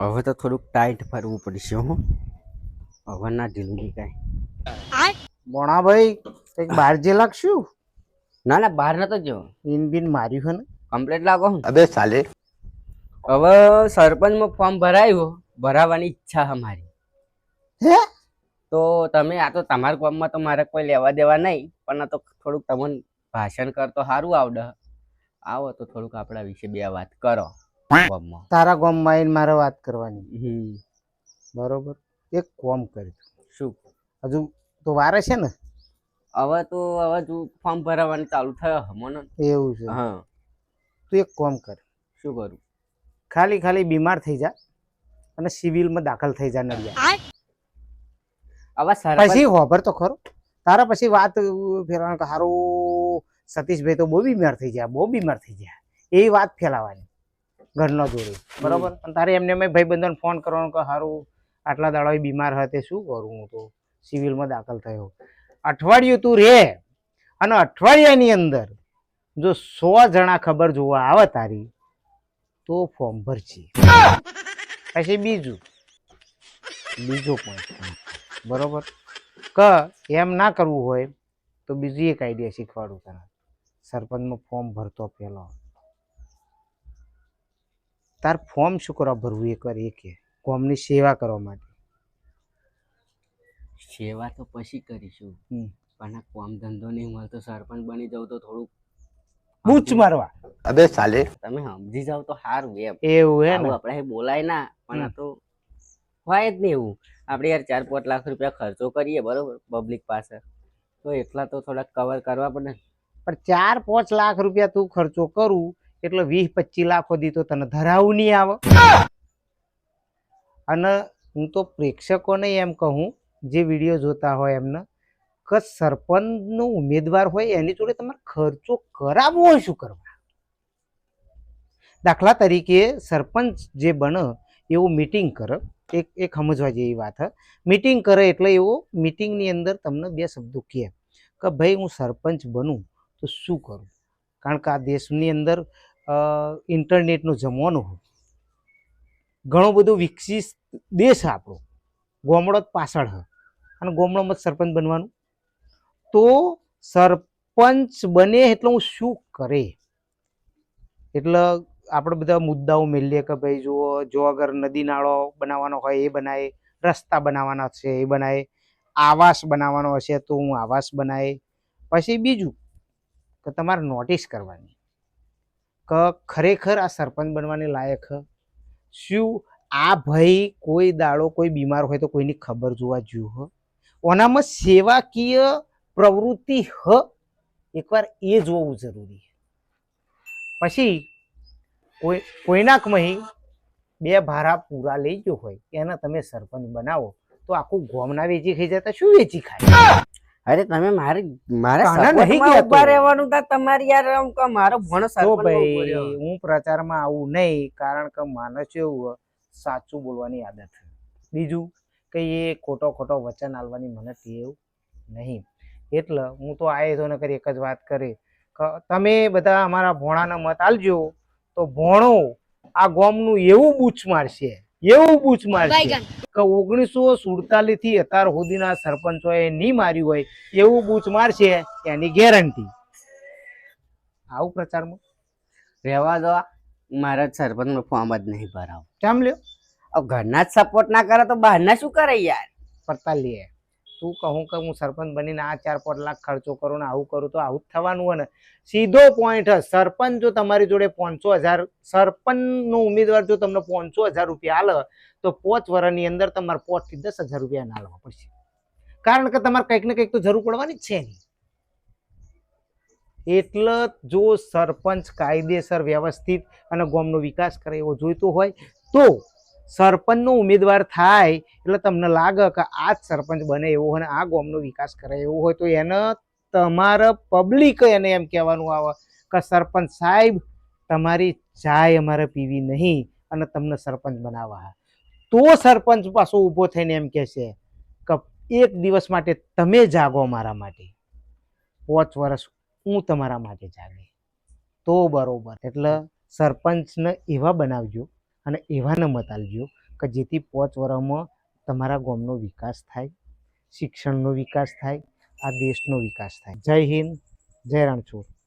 હવે તો થોડુંક ટાઈટ ફરવું પડશે હો. હવે ના ઢીલું કાંઈ. બોણાભાઈ કંઈક બહાર જે લાગશું? ના ના બહાર નતો જો ઇન બિન માર્યું હે ને? કમ્પ્લેટ લાગો અબે સાલે. હવે સરપંચમાં ફોર્મ ભરાયું ભરાવાની ઈચ્છા અમારી મારી. હે? તો તમે આ તો તમારા ગામમાં તો મારે કોઈ લેવા દેવા નહીં પણ આ તો થોડુંક તમને ભાષણ કરતો સારું આવડે. આવો તો થોડુંક આપણા વિશે બે વાત કરો. તારા ગામમાં આવીને મારે વાત કરવાની. બરોબર? એક કોમ કરી શું? હજુ તો વારે છે ને? હવે તો હવે તું ફોર્મ ભરાવાનું ચાલુ થયો મને એવું છે. હા. તું એક કોમ કર. શું કરું? ખાલી ખાલી બીમાર થઈ જા અને સિવિલમાં દાખલ થઈ જા નડિયા હવે પછી હોભર તો ખરો. તારા પછી વાત ફેરવાનું કે હારું સતીશભાઈ તો બહુ બીમાર થઈ ગયા બહુ બીમાર થઈ ગયા. એ વાત ફેલાવાની. ઘરના જોડે. બરોબર? અને તારે એમને મેં ભાઈબંધોને ફોન કરવાનો કે સારું આટલા દાડા બીમાર હતા શું કરું હું તો? સિવિલમાં દાખલ થયો. અઠવાડિયું તું રે અને અઠવાડિયાની અંદર જો સો જણા ખબર જોવા આવે તારી તો ફોર્મ ભરશે પછી બીજું બીજો પોઈન્ટ બરોબર? ક એમ ના કરવું હોય તો બીજી એક આઈડિયા શીખવાડું તને. સરપંચમાં ફોર્મ ભરતો પહેલો. તાર ફોર્મ શું કરવા ભરવું એક વાર એ કે. કોમની સેવા કરવા માટે. સેવા તો પછી કરીશું. હમ. પણ આ કામ ધંધો નહીં મળતો સરપંચ બની જાવ તો થોડુંક બૂચ મારવા. અબે સાલે. તમે સમજી જાવ તો સારું એમ. એવું હે ને? આપણે બોલાય ના પણ આ તો હોય જ નહીં એવું. આપણે યાર ચાર પાંચ લાખ રૂપિયા ખર્ચો કરીએ બરોબર પબ્લિક પાસે. તો એટલા તો થોડાક કવર કરવા પડે. ને. પણ ચાર પાંચ લાખ રૂપિયા તું ખર્ચો કરું એટલે વીસ પચીસ લાખ તો તને ધરાવું નહીં આવે. અને હું તો પ્રેક્ષકોને એમ કહું, જે વીડિયો જોતા હોય એમને, કે સરપંચનો ઉમેદવાર હોય એની જોડે તમારે ખર્ચો કરાવવો હોય શું કરવા? દાખલા તરીકે સરપંચ જે બને, એવું મીટિંગ કરે, એક એક સમજવા જેવી વાત હ. મીટિંગ કરે એટલે એવો મીટિંગની અંદર તમને બે શબ્દો કહે, કે ભાઈ હું સરપંચ બનું, તો શું કરું? કારણ કે આ દેશની અંદર ઇન્ટરનેટનો જમવાનું હોય. ઘણો બધો વિકસિત દેશ આપણો. ગોમડો પાછળ હ અને ગોમડોમાં જ સરપંચ બનવાનું. તો સરપંચ બને એટલે હું શું કરે? એટલે આપણે બધા મુદ્દાઓ મેલીએ કે ભાઈ જુઓ, જો અગર નદી નાળો બનાવવાનો હોય એ બનાવે રસ્તા બનાવવાના છે એ બનાવે આવાસ બનાવવાનો હશે તો હું આવાસ બનાવે પછી બીજું કે તમારે નોટિસ કરવાની. કે ખરેખર આ સરપંચ બનવાને લાયક? શું આ ભાઈ કોઈ દાડો કોઈ બીમાર હોય તો કોઈની ખબર જોવા જ્યું હ? ઓનામાં સેવાકીય પ્રવૃત્તિ હ? એકવાર એ જોવું જરૂરી. પછી કોઈ, કોઈનાક મહી બે ભારા પૂરા લઈ ગયો હોય, એના તમે સરપંચ બનાવો, તો આખું ગોમના વેચી ખાઈ જતા, શું વેચી ખાય? અરે તમે મારે મારે કાના નહીં કે ઊભા રહેવાનું તા તમારી યાર આમ કે મારો ભણો સરપંચ ભાઈ હું પ્રચારમાં આવું નહીં કારણ કે માણસ એવું સાચું બોલવાની આદત. બીજું કે એ ખોટો ખોટો વચન આલવાની મને ટેવ નહીં. એટલે હું તો આયે તો નકર એક જ વાત કરી કે તમે બધા અમારા ભોણાનો મત આલજો તો ભોણો. આ ગોમનું એવું બૂચ મારશે એવું બૂચ મારશે. કે ઓગણીસો સુડતાલીસથી અત્યાર સુધીના સરપંચોએ નહીં માર્યું હોય એવું બૂચ મારશે એની ગેરંટી. આવું પ્રચારમાં? રહેવા દો. મારા સરપંચ ફોર્મ જ નહીં ભરાવ. કેમ લ્યો? હવે ઘરના જ સપોર્ટ ના કરે તો બહારના શું કરે યાર? પડતા લે. તું કહું કે હું સરપંચ બનીને આ ચાર પાંચ લાખ ખર્ચો કરું ને આવું કરું તો આવું જ થવાનું હોય ને. સીધો પોઈન્ટ સરપંચ જો તમારી જોડે પાંચસો હજાર, સરપંચનો ઉમેદવાર જો તમને પાંચસો હજાર રૂપિયા આલે, તો પાંચ વર્ષની અંદર તમારે પાંચથી દસ હજાર રૂપિયા ના લાવવા પડશે. કારણ કે તમારે કંઈક ને કંઈક તો જરૂર પડવાની જ છે નહીં એટલે જો સરપંચ કાયદેસર વ્યવસ્થિત અને ગામનો વિકાસ કરે એવો જોઈતો હોય, તો સરપંચનો ઉમેદવાર થાય, એટલે તમને લાગે કે આ જ સરપંચ બને એવો અને આ ગામનો વિકાસ કરે એવો હોય, તો એને તમારા પબ્લિક એને એમ કહેવાનું આવે કે સરપંચ સાહેબ, તમારી ચાય અમારે પીવી નહીં અને તમને સરપંચ બનાવવા. તો સરપંચ પાછો ઊભો થઈને એમ કહેશે કે એક દિવસ માટે તમે જાગો મારા માટે. પાંચ વર્ષ હું તમારા માટે જાગે. તો બરોબર. એટલે સરપંચને એવા બનાવજો અને એવાને મત આલજો કે જેથી પાંચ વર્ષમાં તમારા ગામનો વિકાસ થાય, શિક્ષણનો વિકાસ થાય, આ દેશનો વિકાસ થાય. જય હિન્દ, જય રણછોડ.